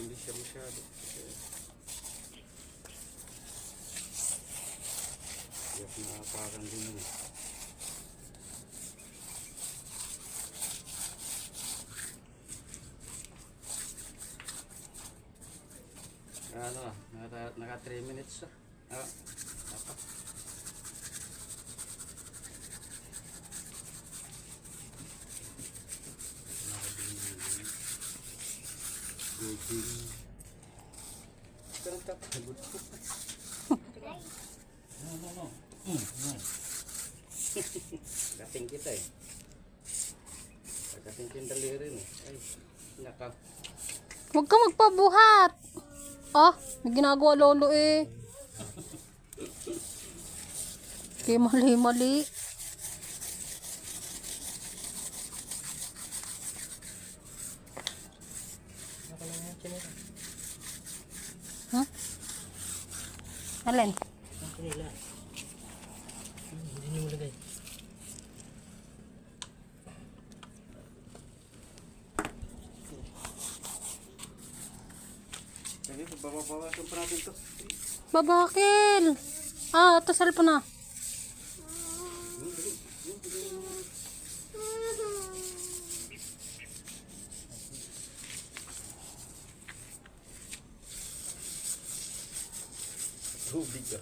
Hindi siya masyado. Kasi... Hirap na aparan din yun. Ano na, naka, naka 3 minutes. Ah, dapat. Pero kapagod ko. No, no, no. Mm, no. Kating kita eh. Kating kita daliri eh. Ay, naka. Huwag ka magpabuhat. Ah, may ginagawa lolo eh. Kaya mali-mali. Huh? Alin? Sige, bababawasan pa natin to. Babakil. Ah, ito cellphone na. Tubig ka.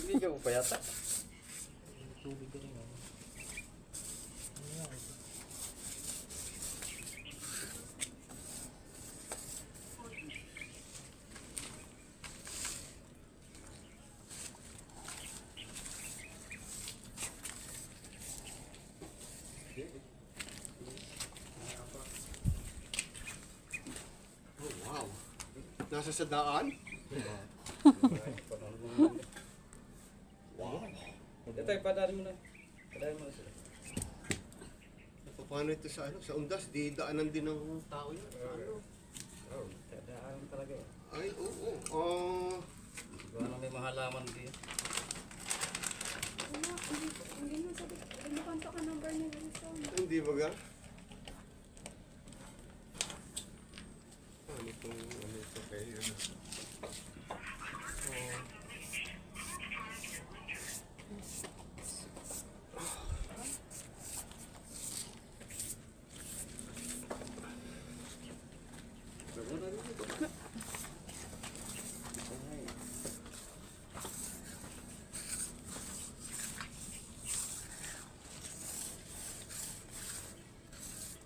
Hindi ka upayata. Oh, wow. Nasa sa daan? Ito, padali mo na. Padali mo na sila. Paano ito sa ano? Sa undas, di daanan din ng tao yan. Ano? Oh, dadaan talaga eh. Ay, oo. Oh, Gawa na may mahalaman din. Hindi mo sabi, hindi mo kanto ka number ni Wilson. hindi ba ga?